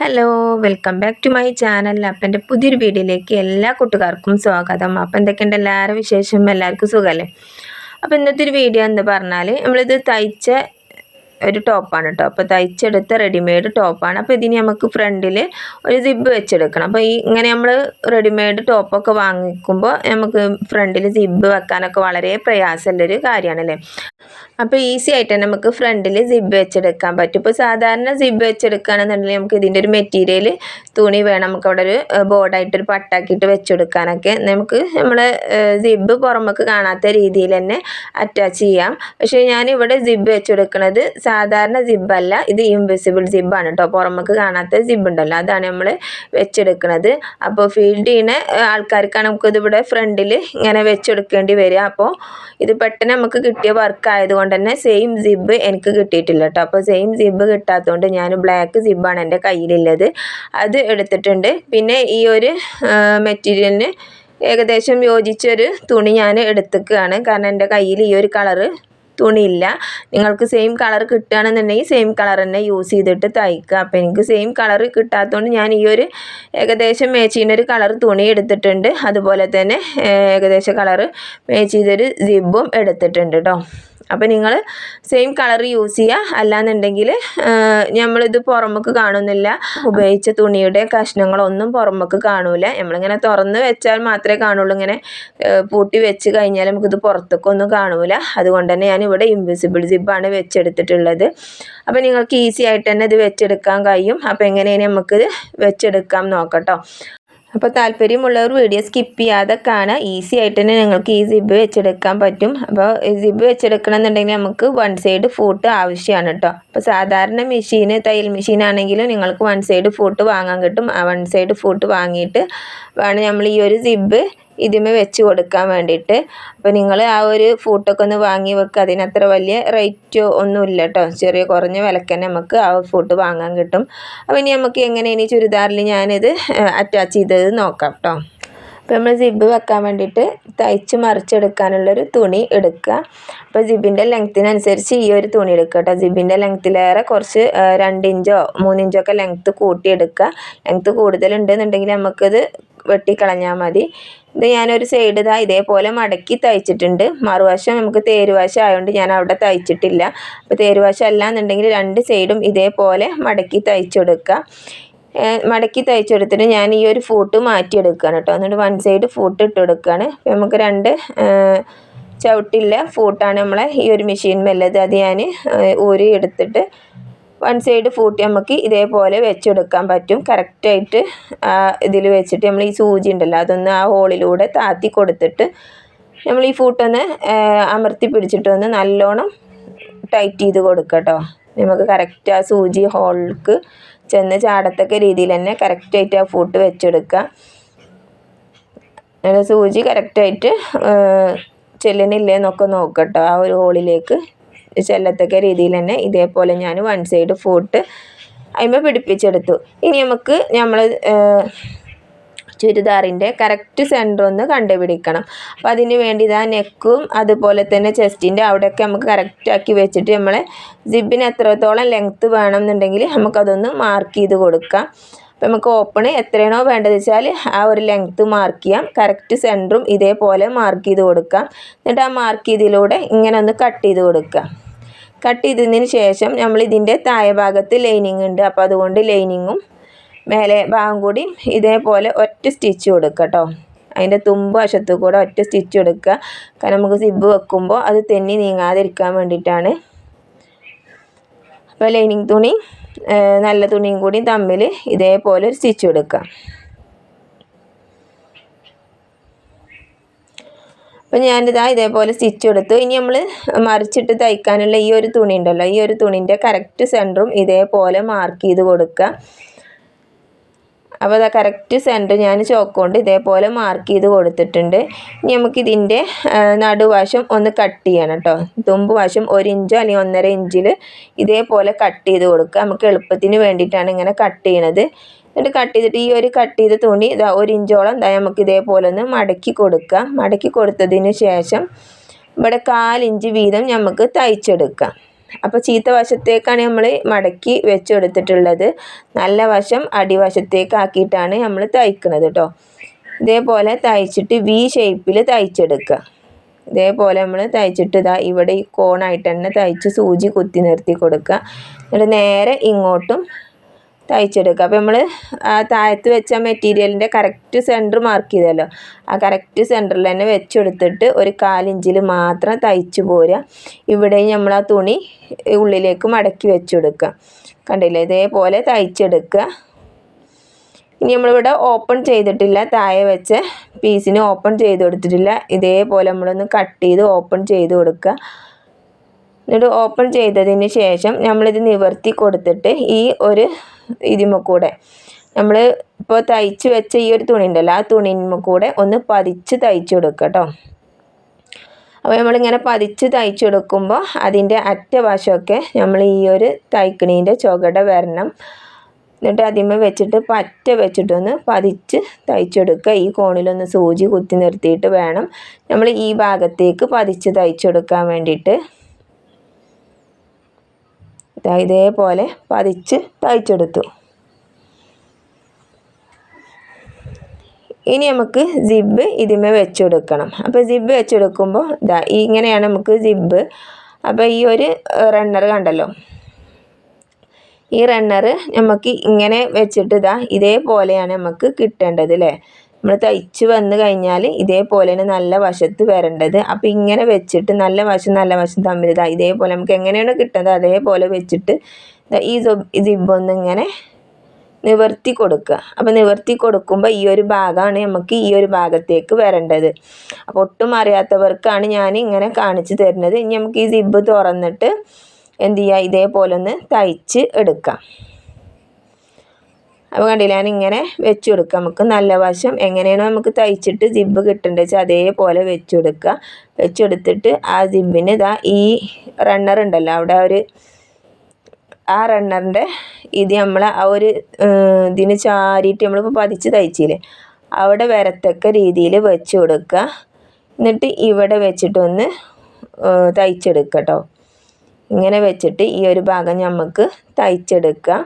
Hello welcome back to my channel അപ്പം എന്റെ പുതിയൊരു വീഡിയോയിലേക്ക് എല്ലാ കൂട്ടുകാർക്കും സ്വാഗതം. അപ്പം എന്തൊക്കെയുണ്ട് എല്ലാവരും വിശേഷം? എല്ലാവർക്കും സുഖമല്ലേ? അപ്പോൾ ഇന്നത്തെ ഒരു വീഡിയോ എന്ന് പറഞ്ഞാൽ നമ്മളിത് തയ്ച്ച ഒരു ടോപ്പാണ് കേട്ടോ അപ്പോൾ തയ്ച്ചെടുത്ത റെഡിമെയ്ഡ് ടോപ്പാണ്. അപ്പോൾ ഇതിന് നമുക്ക് ഫ്രണ്ടിൽ ഒരു സിബ് വെച്ചെടുക്കണം. അപ്പോൾ ഈ ഇങ്ങനെ നമ്മൾ റെഡിമെയ്ഡ് ടോപ്പൊക്കെ വാങ്ങിക്കുമ്പോൾ നമുക്ക് ഫ്രണ്ടിൽ സിബ് വെക്കാനൊക്കെ വളരെ പ്രയാസമുള്ളൊരു കാര്യമാണല്ലേ അപ്പോൾ ഈസി ആയിട്ട് നമുക്ക് ഫ്രണ്ടിൽ സിബ് വെച്ചെടുക്കാൻ പറ്റും. ഇപ്പോൾ സാധാരണ സിബ് വെച്ചെടുക്കുകയാണെന്നുണ്ടെങ്കിൽ നമുക്ക് ഇതിന്റെ ഒരു മെറ്റീരിയൽ തുണി വേണം. നമുക്ക് അവിടെ ഒരു ബോർഡായിട്ടൊരു പട്ടാക്കിയിട്ട് വെച്ചെടുക്കാനൊക്കെ. നമുക്ക് നമ്മൾ സിബ് പുറമേക്ക് കാണാത്ത രീതിയിൽ തന്നെ അറ്റാച്ച് ചെയ്യാം. പക്ഷേ ഞാനിവിടെ സിബ് വെച്ചെടുക്കുന്നത് സാധാരണ സിബല്ല ഇത് ഇൻവിസിബിൾ സിബാണ് കേട്ടോ പുറമേക്ക് കാണാത്ത സിബ് ഉണ്ടല്ലോ. അതാണ് നമ്മൾ വെച്ചെടുക്കുന്നത് അപ്പോൾ ഫീൽഡ് ചെയ്യുന്ന ആൾക്കാർക്കാണ് നമുക്കിത് ഇവിടെ ഫ്രണ്ടിൽ ഇങ്ങനെ വെച്ചെടുക്കേണ്ടി വരിക. അപ്പോൾ ഇത് പെട്ടെന്ന് നമുക്ക് കിട്ടിയ വർക്ക് ആയതുകൊണ്ട് തന്നെ സെയിം സിബ് എനിക്ക് കിട്ടിയിട്ടില്ല കേട്ടോ അപ്പോൾ സെയിം സിബ് കിട്ടാത്തതുകൊണ്ട് ഞാൻ ബ്ലാക്ക് സിബാണ് എന്റെ കയ്യിലുള്ളത്. അത് എടുത്തിട്ടുണ്ട്. പിന്നെ ഈ ഒരു മെറ്റീരിയലിന് ഏകദേശം യോജിച്ചൊരു തുണി ഞാൻ എടുത്തേക്കുകയാണ്. കാരണം എന്റെ കയ്യിൽ ഈ ഒരു കളറ് തുണിയില്ല. നിങ്ങൾക്ക് സെയിം കളർ കിട്ടുകയാണെന്നുണ്ടെങ്കിൽ സെയിം കളർ തന്നെ യൂസ് ചെയ്തിട്ട് തയ്ക്കുക. അപ്പോൾ എനിക്ക് സെയിം കളർ കിട്ടാത്തതുകൊണ്ട് ഞാൻ ഈ ഒരു ഏകദേശം മേച്ച് ചെയ്യുന്ന ഒരു കളർ തുണി എടുത്തിട്ടുണ്ട്. അതുപോലെ തന്നെ ഏകദേശം കളർ മേച്ച് ചെയ്തൊരു സിബും എടുത്തിട്ടുണ്ട് കേട്ടോ അപ്പോൾ നിങ്ങൾ സെയിം കളർ യൂസ് ചെയ്യുക അല്ലാന്നുണ്ടെങ്കിൽ നമ്മളിത് പുറമേക്ക് കാണുന്നില്ല. ഉപയോഗിച്ച തുണിയുടെ കഷ്ണങ്ങളൊന്നും പുറമേക്ക് കാണൂല. നമ്മളിങ്ങനെ തുറന്ന് വെച്ചാൽ മാത്രമേ കാണുള്ളൂ. ഇങ്ങനെ പൂട്ടി വെച്ച് കഴിഞ്ഞാൽ നമുക്കിത് പുറത്തേക്കൊന്നും കാണൂല. അതുകൊണ്ട് തന്നെ ഞാൻ ഇവിടെ ഇൻവിസിബിൾ ജിബാണ് വെച്ചെടുത്തിട്ടുള്ളത്. അപ്പോൾ നിങ്ങൾക്ക് ഈസി ആയിട്ട് തന്നെ ഇത് വെച്ചെടുക്കാൻ കഴിയും. അപ്പോൾ എങ്ങനെയാണ് നമുക്കിത് വെച്ചെടുക്കാം നോക്കട്ടോ അപ്പോൾ താല്പര്യമുള്ളവർ വീഡിയോ സ്കിപ്പ് ചെയ്യാതെ കാണാം ഈസി ആയിട്ട് തന്നെ നിങ്ങൾക്ക് ഈ സിബ് വെച്ചെടുക്കാൻ പറ്റും. അപ്പോൾ സിബ് വെച്ചെടുക്കണം എന്നുണ്ടെങ്കിൽ നമുക്ക് വൺ സൈഡ് ഫൂട്ട് ആവശ്യമാണ് കേട്ടോ അപ്പോൾ സാധാരണ മെഷീൻ തയ്യൽ മെഷീൻ ആണെങ്കിലും നിങ്ങൾക്ക് വൺ സൈഡ് ഫൂട്ട് വാങ്ങാൻ കിട്ടും. ആ വൺ സൈഡ് ഫൂട്ട് വാങ്ങിയിട്ട് വേണം നമ്മൾ ഈ ഒരു സിബ് ഇതിമേ വെച്ച് കൊടുക്കാൻ വേണ്ടിയിട്ട്. അപ്പോൾ നിങ്ങൾ ആ ഒരു ഫൂട്ടൊക്കെ ഒന്ന് വാങ്ങി വെക്കുക അതിനത്ര വലിയ റേറ്റോ ഒന്നുമില്ല കേട്ടോ ചെറിയ കുറഞ്ഞ വിലക്ക് തന്നെ നമുക്ക് ആ ഫൂട്ട് വാങ്ങാൻ കിട്ടും. അപ്പോൾ ഇനി നമുക്ക് എങ്ങനെ ഇനി ചുരിദാറിൽ ഞാനിത് അറ്റാച്ച് ചെയ്തത് നോക്കാം കേട്ടോ അപ്പോൾ നമ്മൾ സിബ് വെക്കാൻ വേണ്ടിയിട്ട് തയ്ച്ച് മറിച്ചെടുക്കാനുള്ളൊരു തുണി എടുക്കുക. അപ്പോൾ സിബിന്റെ ലെങ്ത്തിനനുസരിച്ച് ഈ ഒരു തുണി എടുക്കുക കേട്ടോ സിബിന്റെ ലെങ്ത്തിലേറെ കുറച്ച് രണ്ട് ഇഞ്ചോ മൂന്നിഞ്ചോ ഒക്കെ ലെങ്ത്ത് കൂട്ടിയെടുക്കുക ലെങ്ത്ത് കൂടുതലുണ്ടെന്നുണ്ടെങ്കിൽ നമുക്കിത് വെട്ടിക്കളഞ്ഞാൽ മതി. ഇത് ഞാനൊരു സൈഡ് ഇതാ ഇതേപോലെ മടക്കി തയ്ച്ചിട്ടുണ്ട്. മറുവശം നമുക്ക് തേരുവശം ആയതുകൊണ്ട് ഞാൻ അവിടെ തയ്ച്ചിട്ടില്ല. അപ്പോൾ തേരുവശം അല്ല എന്നുണ്ടെങ്കിൽ രണ്ട് സൈഡും ഇതേപോലെ മടക്കി തയ്ച്ചെടുക്കുക മടക്കി തയ്ച്ചെടുത്തിട്ട് ഞാൻ ഈ ഒരു ഫൂട്ട് മാറ്റിയെടുക്കുകയാണ് കേട്ടോ. എന്നിട്ട് വൺ സൈഡ് ഫൂട്ട് ഇട്ട് കൊടുക്കുകയാണ് നമുക്ക് രണ്ട് ചവിട്ടില്ല ഫൂട്ടാണ് നമ്മളെ ഈ ഒരു മെഷീൻ മെല്ലത് അത് ഞാൻ ഊരി എടുത്തിട്ട് വൺ സൈഡ് ഫൂട്ടി നമുക്ക് ഇതേപോലെ വെച്ചെടുക്കാൻ പറ്റും. കറക്റ്റായിട്ട് ഇതിൽ വെച്ചിട്ട് നമ്മൾ ഈ സൂചി ഉണ്ടല്ലോ അതൊന്ന് ആ ഹോളിലൂടെ താത്തി കൊടുത്തിട്ട് നമ്മൾ ഈ ഫൂട്ടൊന്ന് അമർത്തി പിടിച്ചിട്ടൊന്ന് നല്ലോണം ടൈറ്റ് ചെയ്ത് കൊടുക്കട്ടോ കേട്ടോ നമുക്ക് കറക്റ്റ് ആ സൂചി ഹോൾക്ക് ചെന്ന് ചാടത്തക്ക രീതിയിൽ തന്നെ കറക്റ്റായിട്ട് ആ ഫൂട്ട് വെച്ചെടുക്കുക സൂചി കറക്റ്റായിട്ട് ചെല്ലണില്ലേ എന്നൊക്കെ നോക്കട്ടോ ആ ഒരു ഹോളിലേക്ക്. ചെല്ലത്തക്ക രീതിയിൽ തന്നെ ഇതേപോലെ ഞാൻ വൺ സൈഡ് ഫോട്ട് അതിമ പിടിപ്പിച്ചെടുത്തു. ഇനി നമുക്ക് നമ്മൾ ചുരിദാറിന്റെ കറക്റ്റ് സെന്റർ ഒന്ന് കണ്ടുപിടിക്കണം. അപ്പോൾ അതിന് വേണ്ടി ഇതാ നെക്കും അതുപോലെ തന്നെ ചെസ്റ്റിന്റെ അവിടെയൊക്കെ നമുക്ക് കറക്റ്റാക്കി വെച്ചിട്ട് നമ്മളെ ജിബിന് എത്രത്തോളം ലെങ്ത്ത് വേണം എന്നുണ്ടെങ്കിൽ നമുക്കതൊന്ന് മാർക്ക് ചെയ്ത് കൊടുക്കാം. അപ്പോൾ നമുക്ക് ഓപ്പണ് എത്രയാണോ വേണ്ടത് വെച്ചാൽ ആ ഒരു ലെങ്ത്ത് മാർക്ക് ചെയ്യാം. കറക്റ്റ് സെന്ററും ഇതേപോലെ മാർക്ക് ചെയ്ത് കൊടുക്കാം. എന്നിട്ട് ആ മാർക്ക് ചെയ്തിലൂടെ ഇങ്ങനെ ഒന്ന് കട്ട് ചെയ്ത് കൊടുക്കാം. കട്ട് ചെയ്തതിന് ശേഷം നമ്മൾ ഇതിന്റെ താഴെ ഭാഗത്ത് ലൈനിങ് ഉണ്ട്. അപ്പോൾ അതുകൊണ്ട് ലൈനിങ്ങും മേലെ ഭാഗം കൂടി ഇതേപോലെ ഒറ്റ സ്റ്റിച്ച് കൊടുക്കുക കേട്ടോ അതിന്റെ തുമ്പ് വശത്തു കൂടെ ഒറ്റ സ്റ്റിച്ച് കൊടുക്കുക. കാരണം നമുക്ക് സിബ് വെക്കുമ്പോൾ അത് തെന്നി നീങ്ങാതിരിക്കാൻ വേണ്ടിയിട്ടാണ് അപ്പോൾ ലൈനിങ് തുണി നല്ല തുണിയും കൂടി തമ്മിൽ ഇതേപോലെ ഒരു സ്റ്റിച്ച് കൊടുക്കുക അപ്പം ഞാനിതാ ഇതേപോലെ സ്റ്റിച്ച് കൊടുത്തു ഇനി നമ്മൾ മറിച്ചിട്ട് തയ്ക്കാനുള്ള ഈ ഒരു തുണി ഉണ്ടല്ലോ ഈ ഒരു തുണിന്റെ കറക്റ്റ് സെന്ററും ഇതേപോലെ മാർക്ക് ചെയ്ത് കൊടുക്കുക അപ്പോൾ അതാ കറക്റ്റ് സെന്റർ ഞാൻ ചോക്ക് കൊണ്ട് ഇതേപോലെ മാർക്ക് ചെയ്ത് കൊടുത്തിട്ടുണ്ട്. ഇനി നമുക്കിതിന്റെ നടുവശം ഒന്ന് കട്ട് ചെയ്യണം കേട്ടോ. തുമ്പ് വശം ഒരു ഇഞ്ചോ അല്ലെങ്കിൽ ഒന്നര ഇഞ്ചിൽ ഇതേപോലെ കട്ട് ചെയ്ത് കൊടുക്കുക. നമുക്ക് എളുപ്പത്തിന് വേണ്ടിയിട്ടാണ് ഇങ്ങനെ കട്ട് ചെയ്യണത്. എന്നിട്ട് കട്ട് ചെയ്തിട്ട് ഈ ഒരു കട്ട് ചെയ്ത തുണി ഇതാ ഒരു ഇഞ്ചോളം ഇതാ നമുക്ക് ഇതേപോലെ ഒന്ന് മടക്കി കൊടുക്കുക മടക്കി കൊടുത്തതിന് ശേഷം ഇവിടെ കാലിഞ്ച് വീതം നമുക്ക് തയ്ച്ചെടുക്കാം. അപ്പോൾ ചീത്ത വശത്തേക്കാണ് നമ്മൾ മടക്കി വെച്ചെടുത്തിട്ടുള്ളത്. നല്ല വശം അടിവശത്തേക്കാക്കിയിട്ടാണ് നമ്മൾ തയ്ക്കുന്നത് കേട്ടോ. ഇതേപോലെ തയ്ച്ചിട്ട് വി ഷേപ്പിൽ തയ്ച്ചെടുക്കുക. ഇതേപോലെ നമ്മൾ തയ്ച്ചിട്ട് ഇതാ ഇവിടെ ഈ കോണായിട്ട് തന്നെ തയ്ച്ച് സൂചി കുത്തി നിർത്തി കൊടുക്കുക. എന്നിട്ട് നേരെ ഇങ്ങോട്ടും തയ്ച്ചെടുക്കുക. അപ്പോൾ നമ്മൾ താഴത്ത് വെച്ച മെറ്റീരിയലിന്റെ കറക്റ്റ് സെന്റർ മാർക്ക് ചെയ്തല്ലോ. ആ കറക്റ്റ് സെന്ററിൽ തന്നെ വെച്ചെടുത്തിട്ട് ഒരു കാലിഞ്ചിൽ മാത്രം തയ്ച്ച് പോരുക. ഇവിടെ നമ്മൾ ആ തുണി ഉള്ളിലേക്ക് മടക്കി വെച്ചെടുക്കുക. കണ്ടില്ലേ? ഇതേപോലെ തയ്ച്ചെടുക്കുക. ഇനി നമ്മളിവിടെ ഓപ്പൺ ചെയ്തിട്ടില്ല. താഴെ വെച്ച പീസിന് ഓപ്പൺ ചെയ്ത് കൊടുത്തിട്ടില്ല. ഇതേപോലെ നമ്മളൊന്ന് കട്ട് ചെയ്ത് ഓപ്പൺ ചെയ്ത് കൊടുക്കുക. എന്നിട്ട് ഓപ്പൺ ചെയ്തതിന് ശേഷം നമ്മളിത് നിവർത്തി കൊടുത്തിട്ട് ഈ ഒരു ഇതിമ കൂടെ നമ്മൾ ഇപ്പോൾ തയ്ച്ച് വെച്ച ഈ ഒരു തുണി ഉണ്ടല്ലോ ആ തുണിമ കൂടെ ഒന്ന് പതിച്ച് തയ്ച്ചു കൊടുക്കുക കേട്ടോ അപ്പോൾ നമ്മളിങ്ങനെ പതിച്ച് തയ്ച്ചു കൊടുക്കുമ്പോൾ അതിന്റെ അറ്റവശമൊക്കെ നമ്മൾ ഈ ഒരു തയ്ക്കണീന്റെ ചുവടെ വരണം. എന്നിട്ട് അതിമ വെച്ചിട്ട് പറ്റ വെച്ചിട്ടൊന്ന് പതിച്ച് തയ്ച്ചെടുക്കുക ഈ കോണിലൊന്ന് സൂചി കുത്തി നിർത്തിയിട്ട് വേണം നമ്മൾ ഈ ഭാഗത്തേക്ക് പതിച്ച് തയ്ച്ചെടുക്കാൻ വേണ്ടിയിട്ട്. ഇതേപോലെ പതിച്ച് തയ്ച്ചെടുത്തു. ഇനി നമുക്ക് സിബ് ഇതിമേ വെച്ചെടുക്കണം. അപ്പോൾ സിബ് വെച്ചെടുക്കുമ്പോൾ ഇതാ ഇങ്ങനെയാണ് നമുക്ക് സിബ്. അപ്പോൾ ഈ ഒരു റണ്ണർ കണ്ടല്ലോ. ഈ റണ്ണർ നമുക്ക് ഇങ്ങനെ വെച്ചിട്ട് ഇതാ ഇതേപോലെയാണ് നമുക്ക് കിട്ടേണ്ടത് അല്ലേ നമ്മൾ തയ്ച്ച് വന്നു കഴിഞ്ഞാൽ ഇതേപോലെ തന്നെ നല്ല വശത്ത് വരേണ്ടത്. അപ്പോൾ ഇങ്ങനെ വെച്ചിട്ട് നല്ല വശം നല്ല വശം തമ്മിൽ ഇതാ ഇതേപോലെ നമുക്ക് എങ്ങനെയാണ് കിട്ടുന്നത് അതേപോലെ വെച്ചിട്ട് ഈ ഇങ്ങനെ നിവർത്തി കൊടുക്കുക അപ്പോൾ നിവർത്തി കൊടുക്കുമ്പോൾ ഈ ഒരു ഭാഗമാണ് നമുക്ക് ഈ ഒരു ഭാഗത്തേക്ക് വരേണ്ടത്. അപ്പോൾ ഒട്ടും അറിയാത്തവർക്കാണ് ഞാൻ ഇങ്ങനെ കാണിച്ചു തരുന്നത്. ഇനി നമുക്ക് ഈ സിബ് തുറന്നിട്ട് എന്ത് ചെയ്യുക ഇതേപോലെ ഒന്ന് തയ്ച്ച് എടുക്കാം. അപ്പോൾ കണ്ടില്ല ഞാൻ ഇങ്ങനെ വെച്ച് കൊടുക്കുക നമുക്ക് നല്ല വശം എങ്ങനെയാണോ നമുക്ക് തയ്ച്ചിട്ട് ജിബ് കിട്ടേണ്ടത് വെച്ചാൽ അതേപോലെ വെച്ച് കൊടുക്കുക വെച്ചെടുത്തിട്ട് ആ ജിബിന് ഇതാ ഈ റണ്ണർ ഉണ്ടല്ലോ അവിടെ ഒരു ആ റണ്ണറിന്റെ ഇത് നമ്മൾ ആ ഒരു ഇതിന് ചാരിയിട്ട് നമ്മളിപ്പോൾ പതിച്ച് തയ്ച്ചില്ലേ അവിടെ വരത്തക്ക രീതിയിൽ വെച്ച് കൊടുക്കുക എന്നിട്ട് ഇവിടെ വെച്ചിട്ടൊന്ന് തയ്ച്ചെടുക്കുക കേട്ടോ. ഇങ്ങനെ വെച്ചിട്ട് ഈ ഒരു ഭാഗം നമുക്ക് തയ്ച്ചെടുക്കുക.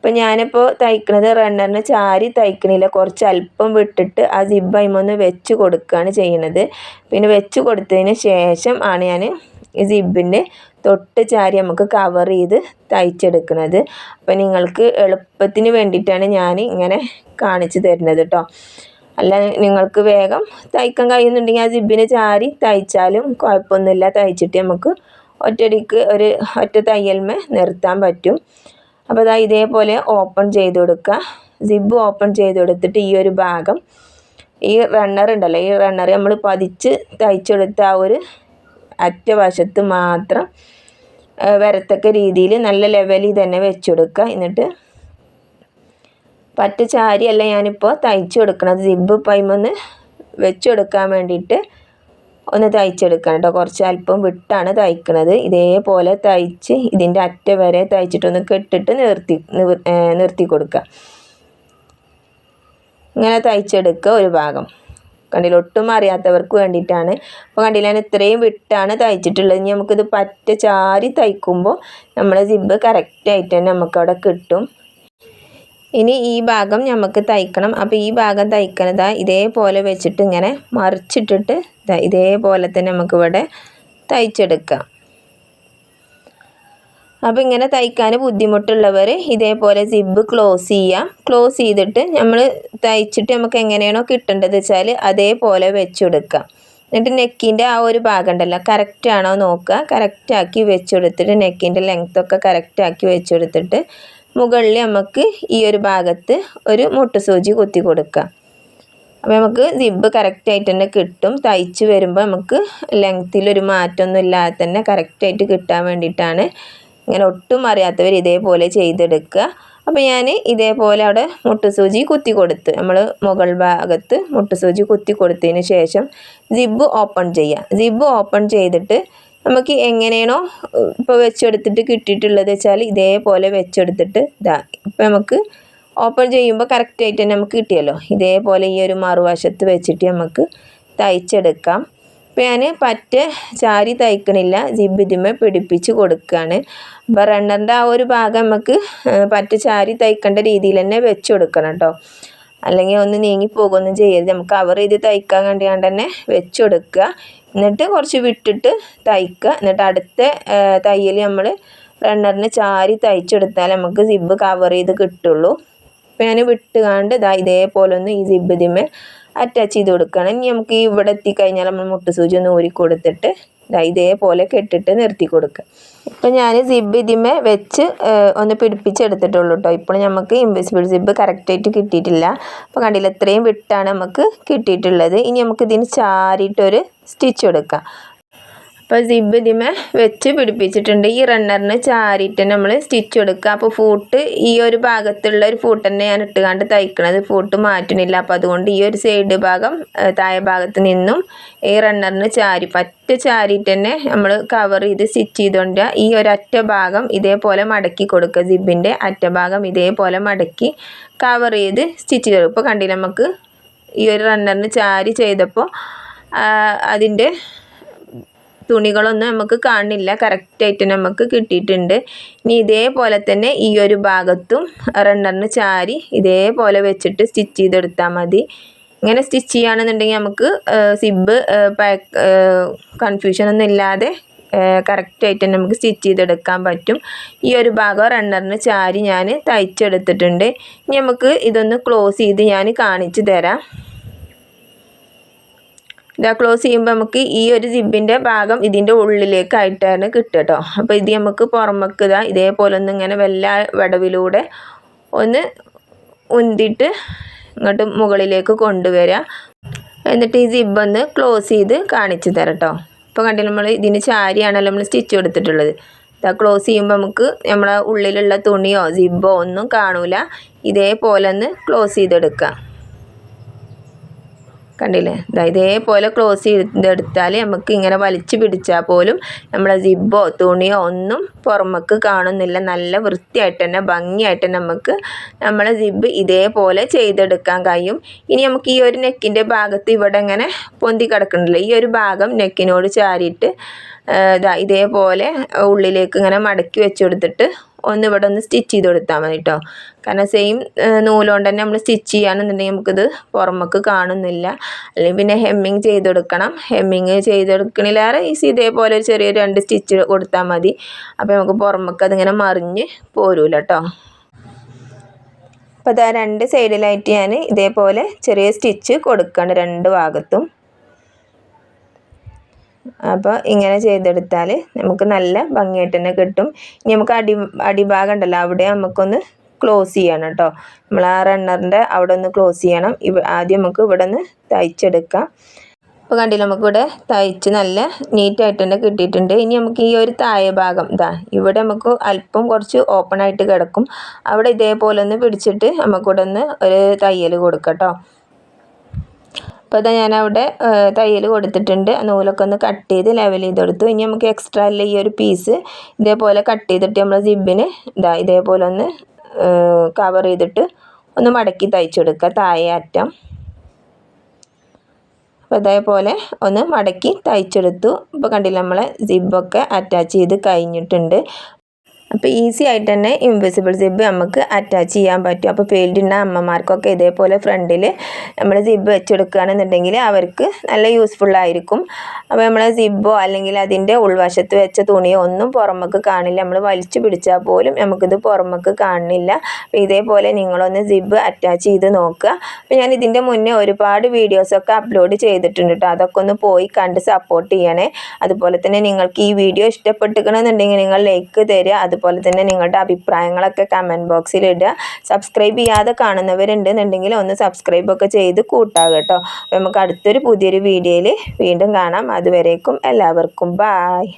ഇപ്പം ഞാനിപ്പോൾ തയ്ക്കുന്നത് റണ്ണറിന് ചാരി തയ്ക്കണില്ല. കുറച്ച് അല്പം വിട്ടിട്ട് ആ സിബ് അയിമൊന്ന് വെച്ച് കൊടുക്കുകയാണ് ചെയ്യണത്. പിന്നെ വെച്ച് കൊടുത്തതിന് ശേഷം ആണ് ഞാൻ ഈ സിബിന്റെ തൊട്ട് ചാരി നമുക്ക് കവർ ചെയ്ത് തയ്ച്ചെടുക്കുന്നത് അപ്പോൾ നിങ്ങൾക്ക് എളുപ്പത്തിന് വേണ്ടിയിട്ടാണ് ഞാൻ ഇങ്ങനെ കാണിച്ചു തരുന്നത് കേട്ടോ അല്ല നിങ്ങൾക്ക് വേഗം തയ്ക്കാൻ കഴിയുന്നുണ്ടെങ്കിൽ ആ സിബിന് ചാരി തയ്ച്ചാലും കുഴപ്പമൊന്നുമില്ല. തയ്ച്ചിട്ട് നമുക്ക് ഒറ്റടിക്ക് ഒരു ഒറ്റ തയ്യൽമേ നിർത്താൻ പറ്റും. അപ്പോൾ അതാ ഇതേപോലെ ഓപ്പൺ ചെയ്ത് കൊടുക്കുക സിബ് ഓപ്പൺ ചെയ്ത് കൊടുത്തിട്ട് ഈ ഒരു ഭാഗം ഈ റണ്ണർ ഉണ്ടല്ലോ ഈ റണ്ണർ നമ്മൾ പതിച്ച് തയ്ച്ചെടുത്ത ആ ഒരു അറ്റവശത്ത് മാത്രം വരത്തക്ക രീതിയിൽ നല്ല ലെവലിൽ തന്നെ വെച്ചെടുക്കുക എന്നിട്ട് പറ്റ ചാരിയല്ല ഞാനിപ്പോൾ തയ്ച്ചു കൊടുക്കണത്. സിബ് പൈമൊന്ന് വെച്ചെടുക്കാൻ വേണ്ടിയിട്ട് ഒന്ന് തയ്ച്ചെടുക്കണം കേട്ടോ കുറച്ച് അല്പം വിട്ടാണ് തയ്ക്കുന്നത് ഇതേപോലെ തയ്ച്ച് ഇതിന്റെ അറ്റ വരെ തയ്ച്ചിട്ടൊന്ന് കെട്ടിട്ട് നിർത്തി നിർത്തി കൊടുക്കുക. ഇങ്ങനെ തയ്ച്ചെടുക്കുക ഒരു ഭാഗം. കണ്ടില്ല? ഒട്ടും അറിയാത്തവർക്ക് വേണ്ടിയിട്ടാണ്. അപ്പോൾ കണ്ടില്ല? ഞാൻ ഇത്രയും വിട്ടാണ് തയ്ച്ചിട്ടുള്ളത്. ഇനി നമുക്കിത് പറ്റ ചാരി തയ്ക്കുമ്പോൾ നമ്മളെ സിബ് കറക്റ്റായിട്ട് തന്നെ നമുക്കവിടെ കിട്ടും. ഇനി ഈ ഭാഗം നമുക്ക് തയ്ക്കണം. അപ്പോൾ ഈ ഭാഗം തയ്ക്കണത് ഇതേപോലെ വെച്ചിട്ട് ഇങ്ങനെ മറിച്ചിട്ടിട്ട് ഇതേപോലെ തന്നെ നമുക്കിവിടെ തയ്ച്ചെടുക്കാം. അപ്പോൾ ഇങ്ങനെ തയ്ക്കാൻ ബുദ്ധിമുട്ടുള്ളവർ ഇതേപോലെ സിബ് ക്ലോസ് ചെയ്യാം. ക്ലോസ് ചെയ്തിട്ട് നമ്മൾ തയ്ച്ചിട്ട് നമുക്ക് എങ്ങനെയാണോ കിട്ടേണ്ടത് വെച്ചാൽ അതേപോലെ വെച്ചെടുക്കാം. എന്നിട്ട് നെക്കിന്റെ ആ ഒരു ഭാഗം ഉണ്ടല്ലോ കറക്റ്റാണോ നോക്കുക കറക്റ്റാക്കി വെച്ചെടുത്തിട്ട് നെക്കിന്റെ ലെങ്ത്തൊക്കെ കറക്റ്റാക്കി വെച്ചെടുത്തിട്ട് മുകളിൽ നമുക്ക് ഈ ഒരു ഭാഗത്ത് ഒരു മുട്ടുസൂചി കുത്തി കൊടുക്കുക. അപ്പോൾ നമുക്ക് സിബ് കറക്റ്റായിട്ട് തന്നെ കിട്ടും. തയ്ച്ച് വരുമ്പോൾ നമുക്ക് ലെങ്ത്തിലൊരു മാറ്റമൊന്നും ഇല്ലാതെ തന്നെ കറക്റ്റായിട്ട് കിട്ടാൻ വേണ്ടിയിട്ടാണ് ഇങ്ങനെ ഒട്ടും അറിയാത്തവർ ഇതേപോലെ ചെയ്തെടുക്കുക. അപ്പോൾ ഞാൻ ഇതേപോലെ അവിടെ മുട്ടുസൂചി കുത്തി കൊടുത്ത് നമ്മൾ മുകൾ ഭാഗത്ത് മുട്ടുസൂചി കുത്തി കൊടുത്തതിന് ശേഷം സിബ് ഓപ്പൺ ചെയ്യുക. സിബ് ഓപ്പൺ ചെയ്തിട്ട് നമുക്ക് എങ്ങനെയാണോ ഇപ്പോൾ വെച്ചെടുത്തിട്ട് കിട്ടിയിട്ടുള്ളത് വെച്ചാൽ ഇതേപോലെ വെച്ചെടുത്തിട്ട് ഇതാ ഇപ്പം നമുക്ക് ഓപ്പൺ ചെയ്യുമ്പോൾ കറക്റ്റായിട്ട് തന്നെ നമുക്ക് കിട്ടിയല്ലോ. ഇതേപോലെ ഈ ഒരു മറുവശത്ത് വെച്ചിട്ട് നമുക്ക് തയ്ച്ചെടുക്കാം. ഇപ്പം ഞാൻ പറ്റ ചാരി തയ്ക്കണില്ല ജിബ് ഇതിമേ പിടിപ്പിച്ച് കൊടുക്കുകയാണ് അപ്പോൾ റണ്ണറിന്റെ ആ ഒരു ഭാഗം നമുക്ക് പറ്റ ചാരി തയ്ക്കേണ്ട രീതിയിൽ തന്നെ വെച്ച് കൊടുക്കണം കേട്ടോ അല്ലെങ്കിൽ ഒന്ന് നീങ്ങി പോകുകയൊന്നും ചെയ്യരുത്. നമുക്ക് കവർ ചെയ്ത് തയ്ക്കാൻ കണ്ടിയാണ്ട് തന്നെ വെച്ച് കൊടുക്കുക എന്നിട്ട് കുറച്ച് വിട്ടിട്ട് തയ്ക്കുക. എന്നിട്ട് അടുത്ത തയ്യൽ നമ്മൾ റണ്ണറിന് ചാരി തയ്ച്ചെടുത്താൽ നമുക്ക് സിബ് കവർ ചെയ്ത് കിട്ടുള്ളൂ. അപ്പോൾ ഞാൻ വിട്ടുകാണ്ട് ഇതാ ഇതേപോലെ ഒന്ന് ഈ സിബ് ഇതിമേ അറ്റാച്ച് ചെയ്ത് കൊടുക്കണം ഇനി നമുക്ക് ഇവിടെ എത്തിക്കഴിഞ്ഞാൽ നമ്മൾ മുട്ട് സൂചി ഒന്ന് ഊരി കൊടുത്തിട്ട് ഇതാ ഇതേപോലെ കെട്ടിട്ട് നിർത്തി കൊടുക്കുക. ഇപ്പം ഞാൻ സിബ് ഇതിമേ വെച്ച് ഒന്ന് പിടിപ്പിച്ചെടുത്തിട്ടുള്ളൂ കേട്ടോ ഇപ്പോൾ നമുക്ക് ഇൻവിസിബിൾ സിബ് കറക്റ്റായിട്ട് കിട്ടിയിട്ടില്ല. അപ്പോൾ കണ്ടില്ല ഇത്രയും വിട്ടാണ് നമുക്ക് കിട്ടിയിട്ടുള്ളത്. ഇനി നമുക്ക് ഇതിന് ചാരിയിട്ടൊരു സ്റ്റിച്ച് കൊടുക്കാം അപ്പോൾ സിബ് ഇതിമേ വെച്ച് പിടിപ്പിച്ചിട്ടുണ്ട്. ഈ റണ്ണറിന് ചാരിയിട്ട് നമ്മൾ സ്റ്റിച്ച് കൊടുക്കുക അപ്പോൾ ഫൂട്ട് ഈ ഒരു ഭാഗത്തുള്ള ഒരു ഫൂട്ട് തന്നെ ഞാൻ ഇട്ടുകൊണ്ട് തയ്ക്കണത്. ഫൂട്ട് മാറ്റണില്ല. അപ്പോൾ അതുകൊണ്ട് ഈ ഒരു സൈഡ് ഭാഗം താഴെ ഭാഗത്ത് നിന്നും ഈ റണ്ണറിന് ചാരി പറ്റ ചാരിയിട്ട് തന്നെ നമ്മൾ കവർ ചെയ്ത് സ്റ്റിച്ച് ചെയ്തുകൊണ്ട് ഈ ഒരറ്റ ഭാഗം ഇതേപോലെ മടക്കി കൊടുക്കുക സിബിന്റെ അറ്റ ഭാഗം ഇതേപോലെ മടക്കി കവർ ചെയ്ത് സ്റ്റിച്ച് ചെയ്തു ഇപ്പോൾ കണ്ടില്ല നമുക്ക്? ഈ ഒരു റണ്ണറിന് ചാരി ചെയ്തപ്പോൾ അതിന്റെ തുണികളൊന്നും നമുക്ക് കാണില്ല. കറക്റ്റായിട്ട് നമുക്ക് കിട്ടിയിട്ടുണ്ട്. ഇനി ഇതേപോലെ തന്നെ ഈ ഒരു ഭാഗത്തും റണ്ണറിന് ചാരി ഇതേപോലെ വെച്ചിട്ട് സ്റ്റിച്ച് ചെയ്തെടുത്താൽ മതി. ഇങ്ങനെ സ്റ്റിച്ച് ചെയ്യുകയാണെന്നുണ്ടെങ്കിൽ നമുക്ക് സിബ് കൺഫ്യൂഷനൊന്നും ഇല്ലാതെ കറക്റ്റായിട്ട് തന്നെ നമുക്ക് സ്റ്റിച്ച് ചെയ്തെടുക്കാൻ പറ്റും. ഈ ഒരു ഭാഗം റണ്ണറിന് ചാരി ഞാൻ തയ്ച്ചെടുത്തിട്ടുണ്ട്. ഇനി നമുക്ക് ഇതൊന്ന് ക്ലോസ് ചെയ്ത് ഞാൻ കാണിച്ചു തരാം. ഇതാ ക്ലോസ് ചെയ്യുമ്പോൾ നമുക്ക് ഈ ഒരു ജിബിന്റെ ഭാഗം ഇതിന്റെ ഉള്ളിലേക്കായിട്ടാണ് കിട്ടുക കേട്ടോ അപ്പോൾ ഇത് നമുക്ക് പുറമേക്ക് ഇതാ ഇതേപോലെ ഒന്ന് ഇങ്ങനെ വല്ല വടവിലൂടെ ഒന്ന് ഉന്തിയിട്ട് ഇങ്ങോട്ട് മുകളിലേക്ക് കൊണ്ടുവരിക. എന്നിട്ട് ഈ ജിബ് ഒന്ന് ക്ലോസ് ചെയ്ത് കാണിച്ചു തരാം കേട്ടോ ഇപ്പോൾ കണ്ടില്ല നമ്മൾ ഇതിന് ചാരിയാണല്ലോ നമ്മൾ സ്റ്റിച്ച് കൊടുത്തിട്ടുള്ളത്. ഇതാ ക്ലോസ് ചെയ്യുമ്പോൾ നമുക്ക് നമ്മളെ ഉള്ളിലുള്ള തുണിയോ ജിബോ ഒന്നും കാണൂല. ഇതേപോലെ ഒന്ന് ക്ലോസ് ചെയ്തെടുക്കാം. കണ്ടില്ലേ? ഇതാ ഇതേപോലെ ക്ലോസ് ചെയ്തെടുത്താൽ നമുക്ക് ഇങ്ങനെ വലിച്ചു പിടിച്ചാൽ പോലും നമ്മളെ ജിബോ തുണിയോ ഒന്നും പുറമക്ക് കാണുന്നില്ല. നല്ല വൃത്തിയായിട്ട് തന്നെ ഭംഗിയായിട്ട് നമുക്ക് നമ്മളെ ജിബ് ഇതേപോലെ ചെയ്തെടുക്കാൻ കഴിയും. ഇനി നമുക്ക് ഈ ഒരു നെക്കിന്റെ ഭാഗത്ത് ഇവിടെ ഇങ്ങനെ പൊന്തി കിടക്കുന്നുണ്ടല്ലോ. ഈ ഒരു ഭാഗം നെക്കിനോട് ചാരിയിട്ട് ഇതാ ഇതേപോലെ ഉള്ളിലേക്ക് ഇങ്ങനെ മടക്കി വെച്ച് കൊടുത്തിട്ട് ഒന്ന് ഇവിടെ ഒന്ന് സ്റ്റിച്ച് ചെയ്ത് കൊടുത്താൽ മതി കേട്ടോ കാരണം സെയിം നൂലുകൊണ്ട് തന്നെ നമ്മൾ സ്റ്റിച്ച് ചെയ്യുകയാണെന്നുണ്ടെങ്കിൽ നമുക്കിത് പുറമേക്ക് കാണുന്നില്ല. അല്ലെങ്കിൽ പിന്നെ ഹെമ്മിങ് ചെയ്ത് കൊടുക്കണം. ഹെമ്മിങ് ചെയ്ത് കൊടുക്കണിലേറെ ഈസി ഇതേപോലെ ഒരു ചെറിയ രണ്ട് സ്റ്റിച്ച് കൊടുത്താൽ മതി. അപ്പോൾ നമുക്ക് പുറമേക്ക് അതിങ്ങനെ മറിഞ്ഞ് പോരൂല കേട്ടോ അപ്പോൾ അതാ രണ്ട് സൈഡിലായിട്ട് ഞാൻ ഇതേപോലെ ചെറിയ സ്റ്റിച്ച് കൊടുക്കണം രണ്ട് ഭാഗത്തും. അപ്പോൾ ഇങ്ങനെ ചെയ്തെടുത്താൽ നമുക്ക് നല്ല ഭംഗിയായിട്ട് തന്നെ കിട്ടും. ഇനി നമുക്ക് അടി അടിഭാഗം ഉണ്ടല്ലോ അവിടെ നമുക്കൊന്ന് ക്ലോസ് ചെയ്യണം കേട്ടോ. നമ്മൾ ആ റണ്ണറിന്റെ അവിടെ ഒന്ന് ക്ലോസ് ചെയ്യണം. ഇവ ആദ്യം നമുക്ക് ഇവിടെ നിന്ന് തയ്ച്ചെടുക്കാം. അപ്പോൾ കണ്ടില്ല നമുക്കിവിടെ തയ്ച്ച് നല്ല നീറ്റായിട്ട് തന്നെ കിട്ടിയിട്ടുണ്ട്. ഇനി നമുക്ക് ഈ ഒരു താഴെ ഭാഗം ഇതാ ഇവിടെ നമുക്ക് അല്പം കുറച്ച് ഓപ്പൺ ആയിട്ട് കിടക്കും. അവിടെ ഇതേപോലെ ഒന്ന് പിടിച്ചിട്ട് നമുക്കിവിടെ ഒന്ന് ഒരു തയ്യൽ കൊടുക്കാം കേട്ടോ. അപ്പോൾ ഇതാ ഞാനവിടെ തയ്യൽ കൊടുത്തിട്ടുണ്ട്. നൂലൊക്കെ ഒന്ന് കട്ട് ചെയ്ത് ലെവൽ ചെയ്ത് കൊടുത്തു ഇനി നമുക്ക് എക്സ്ട്രാ അല്ല ഈ ഒരു പീസ് ഇതേപോലെ കട്ട് ചെയ്തിട്ട് നമ്മൾ ജിബിന് ഇതാ ഇതേപോലെ ഒന്ന് കവർ ചെയ്തിട്ട് ഒന്ന് മടക്കി തയ്ച്ചെടുക്കുക. താഴെ അറ്റം. അപ്പോൾ ഇതേപോലെ ഒന്ന് മടക്കി തയ്ച്ചെടുത്തു. ഇപ്പോൾ കണ്ടില്ല നമ്മളെ സിബൊക്കെ അറ്റാച്ച് ചെയ്ത് കഴിഞ്ഞിട്ടുണ്ട്. അപ്പോൾ ഈസി ആയിട്ട് തന്നെ ഇൻവിസിബിൾ സിബ് നമുക്ക് അറ്റാച്ച് ചെയ്യാൻ പറ്റും. അപ്പോൾ ഫീൽഡിന്റെ അമ്മമാർക്കൊക്കെ ഇതേപോലെ ഫ്രണ്ടിൽ നമ്മൾ സിബ് വെച്ചെടുക്കുകയാണെന്നുണ്ടെങ്കിൽ അവർക്ക് നല്ല യൂസ്ഫുൾ ആയിരിക്കും. അപ്പോൾ നമ്മൾ സിബോ അല്ലെങ്കിൽ അതിന്റെ ഉൾവശത്ത് വെച്ച തുണിയോ ഒന്നും പുറമേക്ക് കാണില്ല. നമ്മൾ വലിച്ചു പിടിച്ചാൽ പോലും നമുക്കിത് പുറമേക്ക് കാണില്ല. അപ്പോൾ ഇതേപോലെ നിങ്ങളൊന്ന് സിബ് അറ്റാച്ച് ചെയ്ത് നോക്കുക. അപ്പോൾ ഞാൻ ഇതിന്റെ മുന്നേ ഒരുപാട് വീഡിയോസൊക്കെ അപ്ലോഡ് ചെയ്തിട്ടുണ്ട് കേട്ടോ അതൊക്കെ ഒന്ന് പോയി കണ്ട് സപ്പോർട്ട് ചെയ്യണേ. അതുപോലെ തന്നെ നിങ്ങൾക്ക് ഈ വീഡിയോ ഇഷ്ടപ്പെട്ടിരിക്കണമെന്നുണ്ടെങ്കിൽ നിങ്ങൾ ലൈക്ക് തരിക. അത് അതുപോലെ തന്നെ നിങ്ങളുടെ അഭിപ്രായങ്ങളൊക്കെ കമന്റ് ബോക്സിൽ ഇടുക. സബ്സ്ക്രൈബ് ചെയ്യാതെ കാണുന്നവരുണ്ടെന്നുണ്ടെങ്കിൽ ഒന്ന് സബ്സ്ക്രൈബൊക്കെ ചെയ്ത് കൂട്ടാം കേട്ടോ. അപ്പോൾ നമുക്ക് അടുത്തൊരു പുതിയൊരു വീഡിയോയിൽ വീണ്ടും കാണാം. അതുവരേക്കും എല്ലാവർക്കും ബായ്